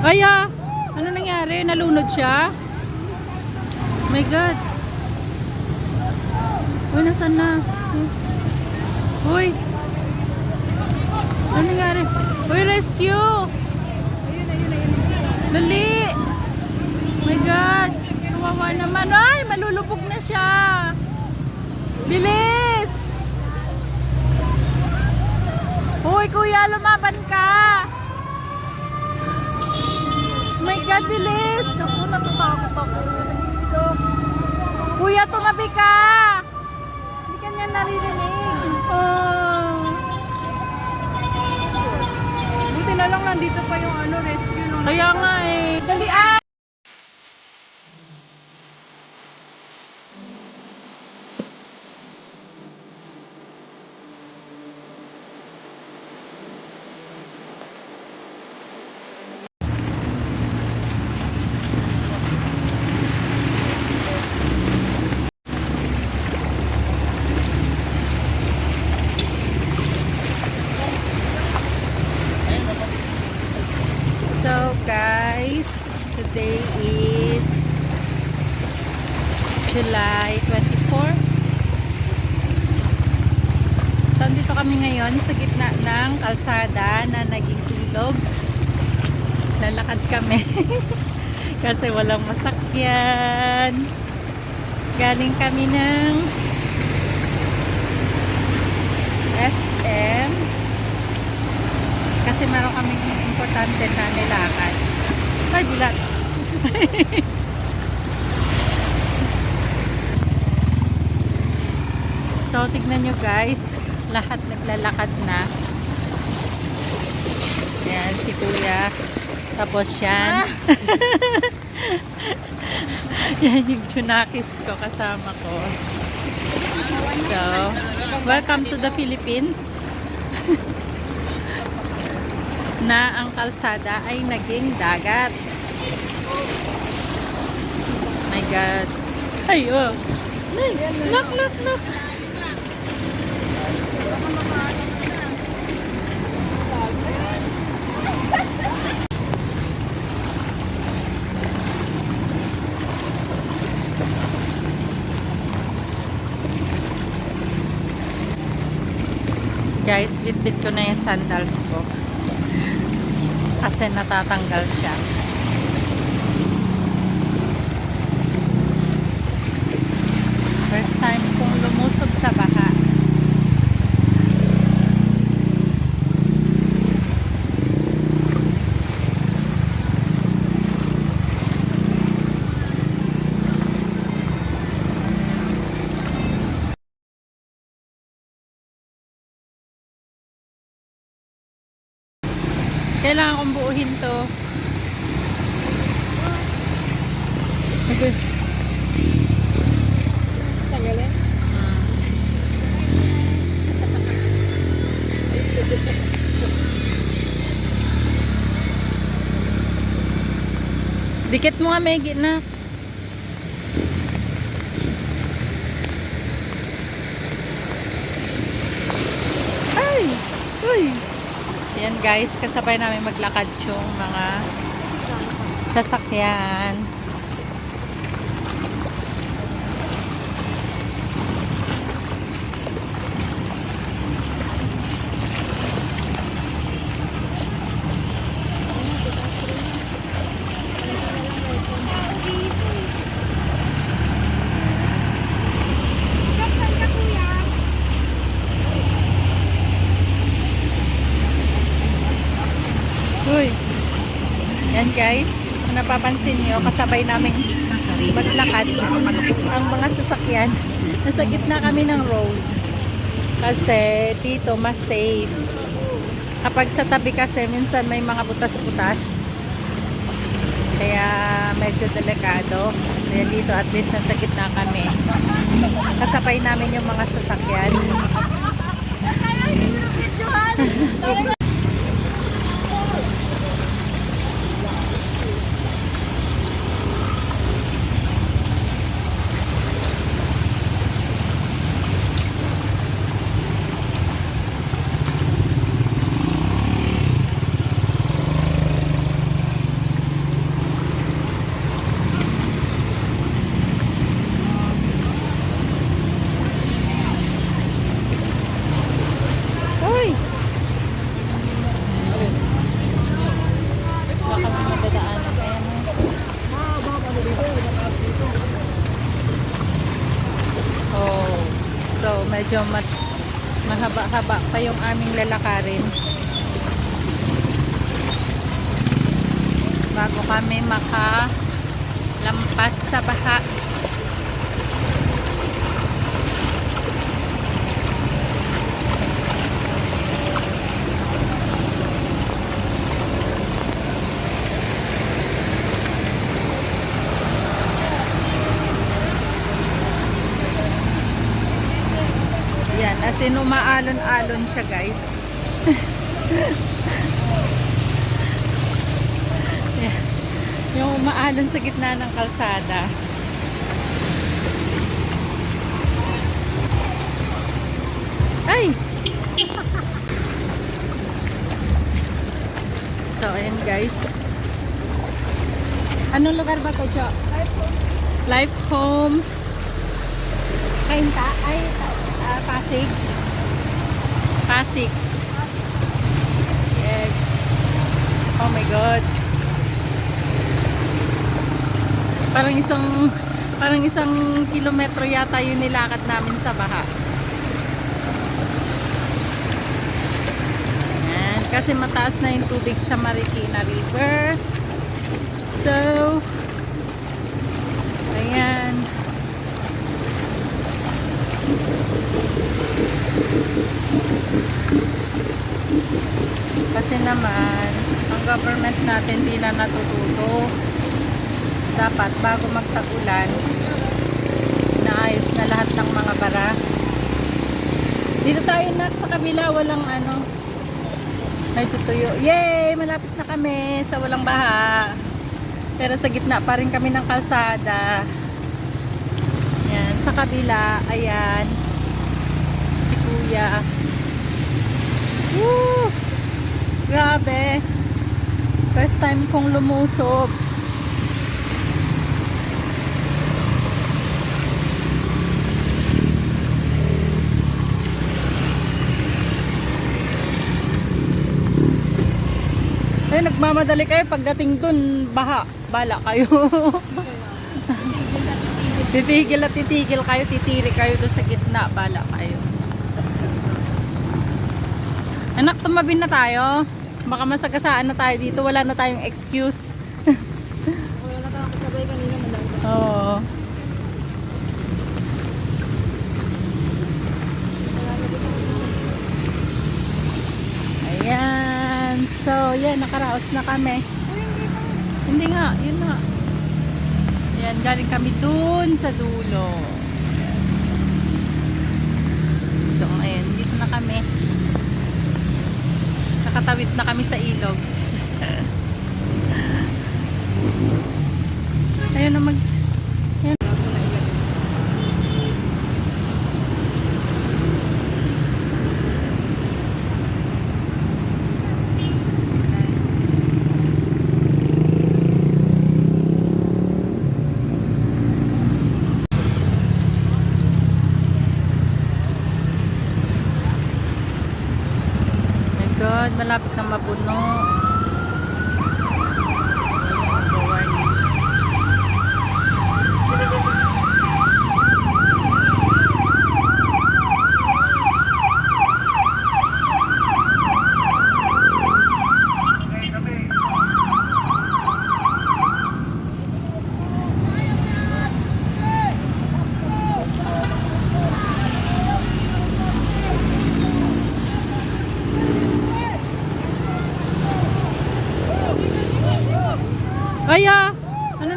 Ay, ah! Ano nangyari? Nalunod siya? my God. Uy, nasaan na? Uy! Ano nangyari? Uy, rescue! Dali! my God! Kawawa naman. Ay, malulubog na siya! Bilis! Uy, kuya, lumaban ka! My God, bilis! Naku, natatakot ako. Kuya, tumabi ka! Hindi ka niya naririnig. Oh. Buti na lang nandito pa yung ano, rescue nung Kaya nga eh. Dali ah! So guys, today is July 24. So dito kami ngayon sa gitna ng kalsada na naging ilog. Lalakad kami. Kasi walang masakyan. Galing kami ng SM. Kasi meron kaming importante na nilakad. Ay, bulat. so, tignan nyo guys. Lahat naglalakad na. Ayan, si kuya. Tapos yan. yan yung chunakis ko kasama ko. So, welcome to the Philippines. na ang kalsada ay naging dagat. My God. Ay, oh. Ay, look, look, look. Guys, bit-bit ko na yung sandals ko kasi natatanggal siya. First time kong lumusob sa baha. Kailangan kong buuhin to. Okay. Tanggalin. Dikit mo nga, Meggy na. Ay! Uy! Yan guys, kasabay namin maglakad yung mga sasakyan. Uy! Yan guys, kung napapansin nyo, kasabay namin maglakad ang mga sasakyan. Nasa gitna kami ng road. Kasi dito mas safe. Kapag sa tabi kasi, minsan may mga butas-butas. Kaya medyo delikado. Kaya dito at least nasa gitna kami. Kasabay namin yung mga sasakyan. medyo mat mahaba-haba pa yung aming lalakarin. Bago kami maka lampas sa baha. Yan, as in umaalon-alon siya guys. Yung umaalon sa gitna ng kalsada. Ay! so, ayan guys. Anong lugar ba to, Cho? Life Homes. Kainta? Ay, ah, Pasig. Pasig. Yes. Oh my God. Parang isang parang isang kilometro yata yung nilakad namin sa baha. Ayan. Kasi mataas na yung tubig sa Marikina River. So, ayan. Kasi naman, ang government natin di na natututo. Dapat bago magtagulan, naayos na lahat ng mga bara. Dito tayo na sa kabila, walang ano, may tutuyo. Yay! Malapit na kami sa walang baha. Pero sa gitna pa rin kami ng kalsada. Yan, sa kabila, ayan, si kuya. Woo! Grabe. First time kong lumusob. Ay, nagmamadali kayo pagdating dun, baha. Bala kayo. titigil at titigil kayo, titiri kayo doon sa gitna. Bala kayo. Anak, tumabi na tayo. Baka masagasaan na tayo dito. Wala na tayong excuse. Wala na tayong kasabay kanina malaga. Oo. Ayan. So, yan. Nakaraos na kami. Hindi nga. Yun nga. Yan. Galing kami dun sa dulo. So, ayan. Dito na kami. Nakatawid na kami sa ilog. Ayun na mag... Ayun. My God, malapit na mapuno. Ay ah! Ano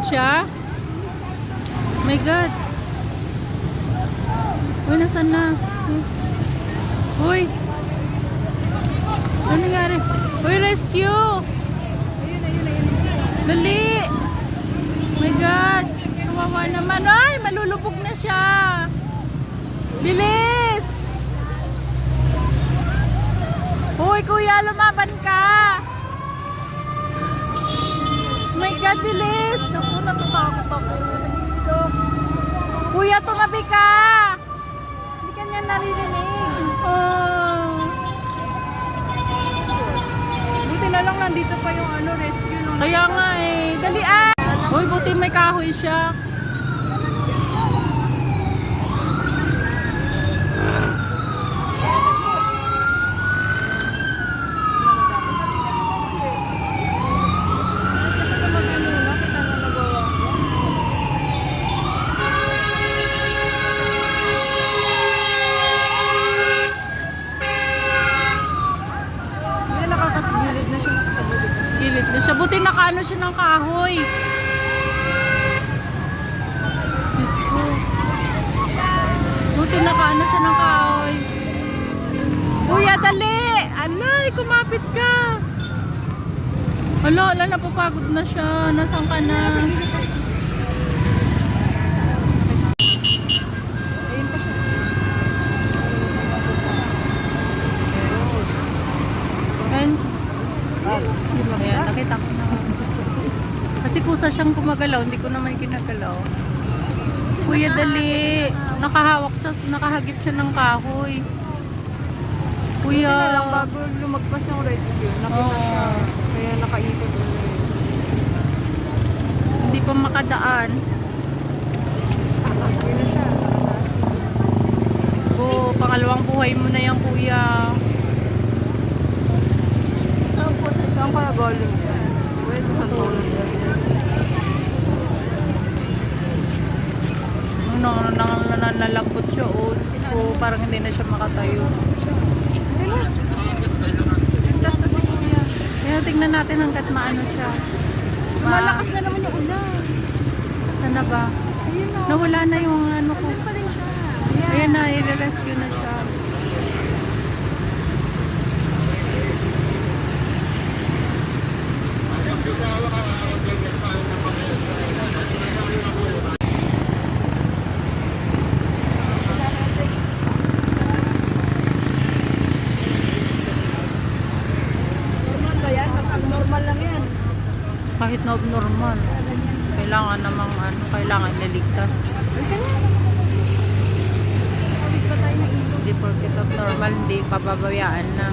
Nalunod siya? My God! Uy, nasan na? Uy! Ano nangyari? Uy, rescue! Ayun, ayun, ayun. Dali! My God! Kawawa naman. Ay! Malulubog na siya! Bilis! Uy, kuya! Lumaban ka! God, bilis! Naku, natatakot ako. Kuya, tumabi ka! Hindi ka niya naririnig. Oh. Buti na lang nandito pa yung ano, rescue nung Kaya nga eh. Dali ah! Uy, buti may kahoy siya. Gilid na nakaano siya ng kahoy. Diyos ko. Buti nakaano siya ng kahoy. Kuya, dali! Alay, kumapit ka! Ala, ala, napapagod na siya. Nasaan ka na? Ayun pa siya. Ayan. Ayan, nakita ko na. Kasi kusa siyang gumagalaw, hindi ko naman ginagalaw. Kuya, dali. Nakahawak siya, nakahagip siya ng kahoy. Kuya. Kaya lang bago lumagpas yung rescue, nakita Oo. siya. Kaya nakaikot ulit. Hindi pa makadaan. Ayun na siya. Ko, pangalawang buhay mo na yan, kuya. Saan kaya galing yan? Well, sa Ano, nang nananalambot siya, oh. Diyos ko, parang hindi na siya makatayo. Ligtas na si Kuya. Kaya tingnan natin hanggat maano siya. Ma- Malakas na naman yung ulan. Ano na ba? Ayun o. Nawala na yung ano ko. Ayan na, i-rescue na siya. Kahit na normal. Kailangan namang ano, kailangan niligtas. Hindi porket abnormal, hindi pababayaan na.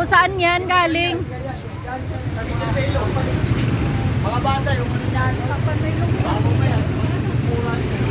ho, saan yan galing? Mga bata, yung kanina, kapag may lumang. Bago pa yan.